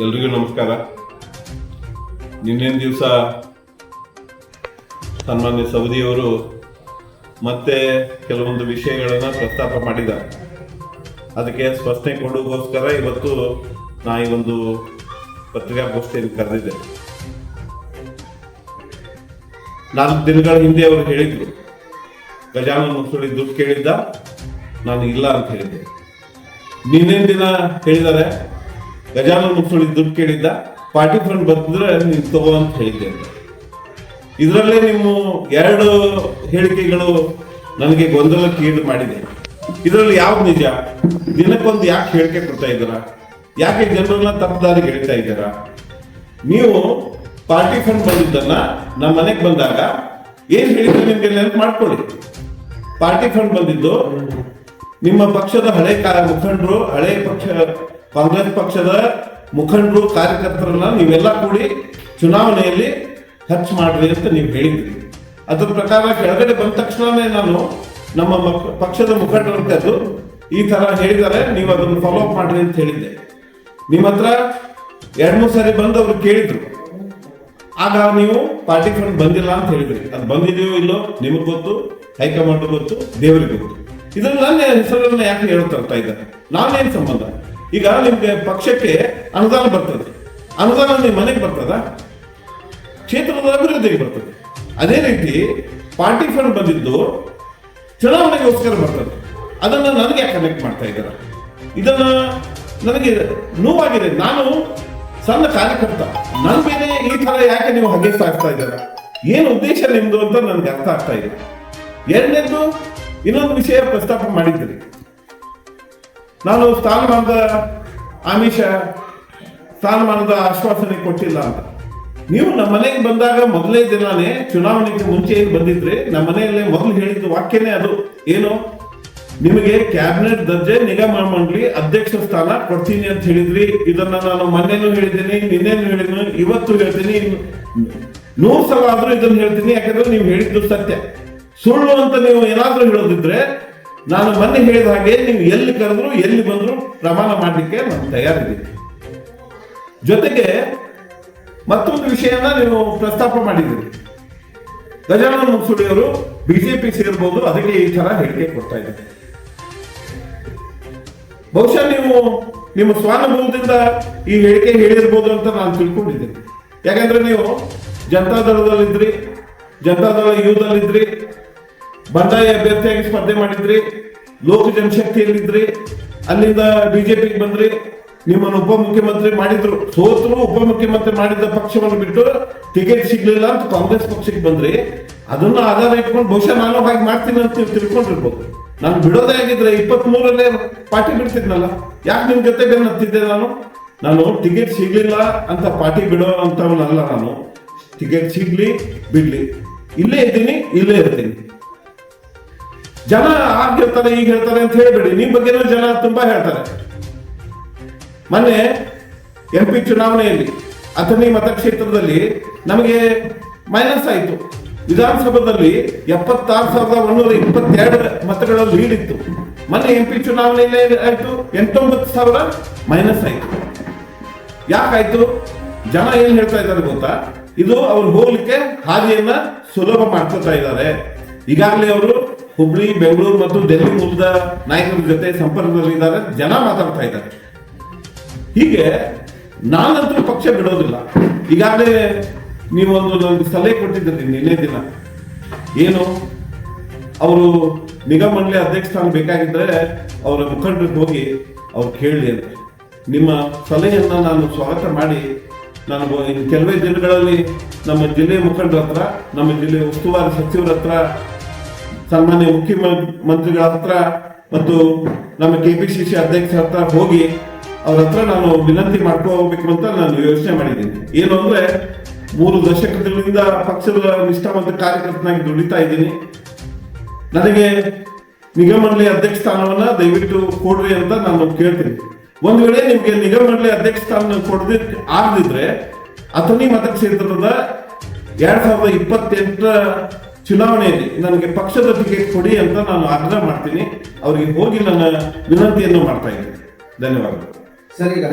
ಎಲ್ರಿಗೂ ನಮಸ್ಕಾರ. ನಿನ್ನೆನ ದಿವಸ ಸನ್ಮಾನ್ಯ ಸೌದಿಯವರು ಮತ್ತೆ ಕೆಲವೊಂದು ವಿಷಯಗಳನ್ನು ಪ್ರಸ್ತಾಪ ಮಾಡಿದ್ದಾರೆ. ಅದಕ್ಕೆ ಸ್ಪಷ್ಟನೆ ಕೊಡೋಗೋಸ್ಕರ ಇವತ್ತು ನಾ ಈ ಒಂದು ಪತ್ರಿಕಾಗೋಷ್ಠಿಯನ್ನು ಕರೆದಿದ್ದೆ. ನಾಲ್ಕು ದಿನಗಳ ಹಿಂದೆ ಅವರು ಹೇಳಿದ್ರು. ಗಜಾನನ ಮುಸುಳಿ ದುಡ್ಡು ಕೇಳಿದ್ದ? ನಾನು ಇಲ್ಲ ಅಂತ ಹೇಳಿದ್ದೆ. ನಿನ್ನೆ ದಿನ ಹೇಳಿದ್ದಾರೆ? ಗಜಾನನ ಮುಸುಳಿ ದುಡ್ಡು ಕೇಳಿದ್ದ ಪಾರ್ಟಿ ಫಂಡ್ ಬರ್ತಿದ್ರೆ ನೀನು ತಗೋ ಅಂತ ಹೇಳಿದ್ದೆ ಇದರಲ್ಲೇ ನಿಮ್ಮ ಎರಡು ಹೇಳಿಕೆಗಳು ನನಗೆ ಗೊಂದಲಕ್ಕೀಡು ಮಾಡಿದೆ. ಇದರಲ್ಲಿ ಯಾವ್ದು ನಿಜ? ದಿನಕ್ಕೊಂದು ಯಾಕೆ ಹೇಳಿಕೆ ಕೊಡ್ತಾ ಇದ್ದೀರಾ? ಯಾಕೆ ಜನರನ್ನ ತಪ್ಪದಾರಿಗೆ ಹೇಳ್ತಾ ಇದ್ದೀರಾ? ನೀವು ಪಾರ್ಟಿ ಫಂಡ್ ಬಂದಿದ್ದನ್ನ ನಮ್ಮ ಮನೆಗೆ ಬಂದಾಗ ಏನ್ ಹೇಳಿದ್ರು ನಿಮ್ಗೆ ನೆನಪು ಮಾಡ್ಕೊಳ್ಳಿ. ಪಾರ್ಟಿ ಫಂಡ್ ಬಂದಿದ್ದು ನಿಮ್ಮ ಪಕ್ಷದ ಹಳೆ ಮುಖಂಡರು, ಹಳೆ ಪಕ್ಷ ಕಾಂಗ್ರೆಸ್ ಪಕ್ಷದ ಮುಖಂಡರು ಕಾರ್ಯಕರ್ತರನ್ನ ನೀವೆಲ್ಲ ಕೂಡಿ ಚುನಾವಣೆಯಲ್ಲಿ ಖರ್ಚು ಮಾಡ್ರಿ ಅಂತ ನೀವು ಹೇಳಿದ್ರಿ. ಅದ್ರ ಪ್ರಕಾರ ಕೆಳಗಡೆ ಬಂದ ತಕ್ಷಣವೇ ನಾನು ನಮ್ಮ ಪಕ್ಷದ ಮುಖಂಡರ ಅದು ಈ ತರ ಹೇಳಿದರೆ ನೀವು ಅದನ್ನು ಫಾಲೋ ಅಪ್ ಮಾಡ್ರಿ ಅಂತ ಹೇಳಿದ್ದೆ. ನಿಮ್ಮ ಹತ್ರ ಎರಡ್ ಮೂರು ಸಾರಿ ಬಂದು ಅವ್ರು ಕೇಳಿದ್ರು. ಆಗ ನೀವು ಪಾರ್ಟಿ ಫಂಡ್ ಬಂದಿಲ್ಲ ಅಂತ ಹೇಳಿದ್ರಿ. ಅದು ಬಂದಿದೆಯೋ ಇಲ್ಲೋ ನಿಮಗೆ ಗೊತ್ತು ಹೈಕಮಾಂಡ್ ಗೊತ್ತು, ದೇವರಿಗೆ ಗೊತ್ತು. ಇದನ್ನ ನನ್ನ ಹೆಸರನ್ನ ಯಾಕೆ ಹೇಳ್ತಾ ಇದ್ದಾರೆ ನಾನೇನ್ ಸಂಬಂಧ? ಈಗ ನಿಮ್ಗೆ ಪಕ್ಷಕ್ಕೆ ಅನುದಾನ ಬರ್ತದೆ. ಅನುದಾನ ನಿಮ್ಮ ಮನೆಗೆ ಬರ್ತದ? ಕ್ಷೇತ್ರದ ಅಭಿವೃದ್ಧಿಗೆ ಬರ್ತದೆ. ಅದೇ ರೀತಿ ಪಾರ್ಟಿ ಫಂಡ್ ಬಂದಿದ್ದು ಚುನಾವಣೆಗೋಸ್ಕರ ಬರ್ತದೆ. ಅದನ್ನ ನನಗೆ ಕನೆಕ್ಟ್ ಮಾಡ್ತಾ ಇದ್ದಾರೆ? ಇದನ್ನ ನನಗೆ ನೋವಾಗಿದೆ. ನಾನು ಸಣ್ಣ ಕಾರ್ಯಕರ್ತ. ನನ್ನ ಮೇಲೆ ಈ ತರ ಯಾಕೆ ನೀವು ಹಗೆ ಸಾಕ್ತಾ ಇದ್ದೀರಾ? ಏನು ಉದ್ದೇಶ ನಿಮ್ದು ಅಂತ ನನಗೆ ಅರ್ಥ ಆಗ್ತಾ ಇದೆ ಎರಡನೇದು ಇನ್ನೊಂದು ವಿಷಯ ಪ್ರಸ್ತಾಪ ಮಾಡಿದ್ರಿ. ನಾನು ಸ್ಥಾನಮಾನದ ಆಮಿಷ, ಸ್ಥಾನಮಾನದ ಆಶ್ವಾಸನೆ ಕೊಟ್ಟಿಲ್ಲ ಅಂತ. ನೀವು ನಮ್ಮ ಮನೆಗೆ ಬಂದಾಗ ಮೊದಲೇ ದಿನಾನೇ ಚುನಾವಣೆಗೆ ಮುಂಚೆ ಏನು ಬಂದಿದ್ರೆ ನಮ್ಮ ಮನೆಯಲ್ಲೇ ಮೊದಲು ಹೇಳಿದ ವಾಕ್ಯನೇ ಅದು. ಏನು? ನಿಮಗೆ ಕ್ಯಾಬಿನೆಟ್ ದರ್ಜೆ ನಿಗಮ ಮಂಡಳಿ ಅಧ್ಯಕ್ಷ ಸ್ಥಾನ ಕೊಡ್ತೀನಿ ಅಂತ ಹೇಳಿದ್ರಿ. ಇದನ್ನ ನಾನು ಮೊನ್ನೆನು ಹೇಳಿದ್ದೀನಿ, ನಿನ್ನೆನೂ ಹೇಳಿದ್ದೀನಿ, ಇವತ್ತು ಹೇಳ್ತೀನಿ. ನೂರು ಸಲ ಆದ್ರೂ ಇದನ್ನ ಹೇಳ್ತೀನಿ, ಯಾಕಂದ್ರೆ ನೀವು ಹೇಳಿದ್ದು ಸತ್ಯ. ಸುಳ್ಳು ಅಂತ ನೀವು ಏನಾದ್ರೂ ಹೇಳೋದಿದ್ರೆ ನಾನು ಮೊನ್ನೆ ಹೇಳಿದ ಹಾಗೆ ನೀವು ಎಲ್ಲಿ ಕರೆದ್ರು, ಎಲ್ಲಿ ಬಂದ್ರು ಪ್ರಮಾಣ ಮಾಡಲಿಕ್ಕೆ ನಾನು ತಯಾರಿದ್ದೀನಿ. ಜೊತೆಗೆ ಮತ್ತೊಂದು ವಿಷಯನ ನೀವು ಪ್ರಸ್ತಾಪ ಮಾಡಿದ್ದೀರಿ. ಗಜಾನನ ಮುಸುಡಿಯವರು ಬಿಜೆಪಿ ಸೇರ್ಬೋದು, ಅದಕ್ಕೆ ಈ ತರ ಹೇಳಿಕೆ ಕೊಡ್ತಾ ಇದ್ದಾರೆ. ಬಹುಶಃ ನೀವು ನಿಮ್ಮ ಸ್ವಾನುಭವದಿಂದ ಈ ಹೇಳಿಕೆ ಹೇಳಿರ್ಬೋದು ಅಂತ ನಾನು ತಿಳ್ಕೊಂಡಿದ್ದೀನಿ. ಯಾಕಂದ್ರೆ ನೀವು ಜನತಾದಳದಲ್ಲಿದ್ರಿ ಜನತಾದಳ ಯುವದಲ್ಲಿದ್ರಿ ಬಂಡಾಯ ಅಭ್ಯರ್ಥಿಯಾಗಿ ಸ್ಪರ್ಧೆ ಮಾಡಿದ್ರಿ, ಲೋಕ ಜನಶಕ್ತಿಯಲ್ಲಿದ್ರಿ, ಅಲ್ಲಿಂದ ಬಿಜೆಪಿಗೆ ಬಂದ್ರಿ, ನಿಮ್ಮನ್ನು ಉಪಮುಖ್ಯಮಂತ್ರಿ ಮಾಡಿದ್ರು. ಸೋತರು ಉಪಮುಖ್ಯಮಂತ್ರಿ ಮಾಡಿದ ಪಕ್ಷವನ್ನು ಬಿಟ್ಟು ಟಿಕೆಟ್ ಸಿಗ್ಲಿಲ್ಲ ಅಂತ ಕಾಂಗ್ರೆಸ್ ಪಕ್ಷಕ್ಕೆ ಬಂದ್ರಿ. ಅದನ್ನ ಆಧಾರ ಇಟ್ಕೊಂಡು ಬಹುಶಃ ನಾನು ಹಾಗೆ ಮಾಡ್ತೀನಿ ಅಂತ ನೀವು ತಿಳ್ಕೊಂಡಿರ್ಬೋದು. ನಾನು ಬಿಡೋದೇ ಆಗಿದ್ರೆ ಇಪ್ಪತ್ತ್ ಮೂರಲ್ಲೇ ಪಾರ್ಟಿ ಬಿಡ್ತಿದ್ನಲ್ಲ, ಯಾಕೆ ನಿಮ್ ಜೊತೆ ಬೆನ್ನ ಹತ್ತಿದ್ದೆ ನಾನು? ನಾನು ಟಿಕೆಟ್ ಸಿಗ್ಲಿಲ್ಲ ಅಂತ ಪಾರ್ಟಿ ಬಿಡೋ ಅಂತವನಲ್ಲ ನಾನು. ಟಿಕೆಟ್ ಸಿಗ್ಲಿ, ಬಿಡ್ಲಿ. ಇಲ್ಲೇ ಇದ್ದೀನಿ, ಇಲ್ಲೇ ಇರ್ತೀನಿ. ಜನ ಆಗಿರ್ತಾರೆ ಈಗ ಹೇಳ್ತಾರೆ ಅಂತ ಹೇಳ್ಬೇಡಿ. ನಿಮ್ ಬಗ್ಗೆನೂ ಜನ ತುಂಬಾ ಹೇಳ್ತಾರೆ. ಮೊನ್ನೆ ಎಂ ಪಿ ಚುನಾವಣೆಯಲ್ಲಿ, ಅಥಣಿ ಮತಕ್ಷೇತ್ರದಲ್ಲಿ ನಮಗೆ ಮೈನಸ್ ಆಯಿತು. ವಿಧಾನಸಭಾದಲ್ಲಿ ಎಪ್ಪತ್ತಾರು ಸಾವಿರದ ಒಂದೂರ ಇಪ್ಪತ್ತೆರಡು ಮತಗಳ ಲೀಡ್ ಇತ್ತು. ಮೊನ್ನೆ ಎಂ ಪಿ ಚುನಾವಣೆಯಲ್ಲಿ ಆಯಿತು, ಎಂಟೊಂಬತ್ತು ಸಾವಿರ ಮೈನಸ್ ಆಯಿತು. ಯಾಕಾಯ್ತು ಜನ ಏನ್ ಹೇಳ್ತಾ ಇದ್ದಾರೆ ಗೊತ್ತಾ? ಇದು ಅವ್ರು ಹೋಗ್ಲಿಕ್ಕೆ ಹಾದಿಯನ್ನ ಸುಲಭ ಮಾಡ್ಕೊತಾ ಇದ್ದಾರೆ. ಈಗಾಗಲೇ ಅವರು ಹುಬ್ಳಿ, ಬೆಂಗಳೂರು ಮತ್ತು ಡೆಲ್ಲಿ ಮೂಲದ ನಾಯಕರ ಜೊತೆ ಸಂಪರ್ಕದಲ್ಲಿದ್ದಾರೆ. ಜನ ಮಾತಾಡ್ತಾ ಇದ್ದಾರೆ. ಹೀಗೆ ನಾನಂತೂ ಪಕ್ಷ ಬಿಡೋದಿಲ್ಲ. ಈಗಾಗಲೇ ನೀವೊಂದು ನನಗೆ ಸಲಹೆ ಕೊಟ್ಟಿದ್ದೀರಿ ನಿನ್ನೆ ದಿನ. ಏನು? ಅವರು ನಿಗಮ ಮಂಡಳಿ ಅಧ್ಯಕ್ಷ ಸ್ಥಾನ ಬೇಕಾಗಿದ್ದರೆ ಅವರ ಮುಖಂಡರಿಗೆ ಹೋಗಿ ಅವ್ರು ಅಂತ. ನಿಮ್ಮ ಸಲಹೆಯನ್ನು ನಾನು ಸ್ವಾಗತ ಮಾಡಿ ನಾನು ಕೆಲವೇ ದಿನಗಳಲ್ಲಿ ನಮ್ಮ ಜಿಲ್ಲೆಯ ಮುಖಂಡರ ಹತ್ರ, ನಮ್ಮ ಜಿಲ್ಲೆಯ ಉಸ್ತುವಾರಿ ಸಚಿವರ ಹತ್ರ ಸನ್ಮಾನ್ಯ ಮುಖ್ಯಮಂತ್ರಿಗಳ ಹತ್ರ ಮತ್ತು ನಮ್ಮ ಕೆಪಿಸಿಸಿ ಅಧ್ಯಕ್ಷರ ಹತ್ರ ಹೋಗಿ ಅವ್ರ ಹತ್ರ ನಾನು ವಿನಂತಿ ಮಾಡ್ಕೋಬೇಕು ಅಂತ ನಾನು ಯೋಚನೆ ಮಾಡಿದ್ದೀನಿ. ಏನು ಅಂದ್ರೆ ಮೂರು ದಶಕಗಳಿಂದ ಪಕ್ಷದ ನಿಷ್ಠಾವಂತ ಕಾರ್ಯಕರ್ತನಾಗಿ ದುಡಿತಾ ಇದ್ದೀನಿ. ನನಗೆ ನಿಗಮ ಮಂಡಳಿ ಅಧ್ಯಕ್ಷ ಸ್ಥಾನವನ್ನ ದಯವಿಟ್ಟು ಕೊಡ್ರಿ ಅಂತ ನಾನು ಕೇಳ್ತೀನಿ. ಒಂದು ವೇಳೆ ನಿಮ್ಗೆ ನಿಗಮ ಮಂಡಳಿ ಅಧ್ಯಕ್ಷ ಸ್ಥಾನ ಕೊಡದೆ ಆಗದಿದ್ರೆ ಅಥಣಿ ಮತಕ್ಷೇತ್ರದ ಎರಡ್ ಸಾವಿರದ ಇಪ್ಪತ್ತೆಂಟರ ಚುನಾವಣೆಯಲ್ಲಿ ನನಗೆ ಪಕ್ಷದ ಟಿಕೆಟ್ ಕೊಡಿ ಅಂತ ನಾನು ಆಗ್ರಹ ಮಾಡ್ತೀನಿ. ಅವರಿಗೆ ಹೋಗಿ ನನ್ನ ವಿನಂತಿಯನ್ನು ಮಾಡ್ತಾ ಇದ್ದೀನಿ. ಧನ್ಯವಾದಗಳು. ಸರಿ ಈಗ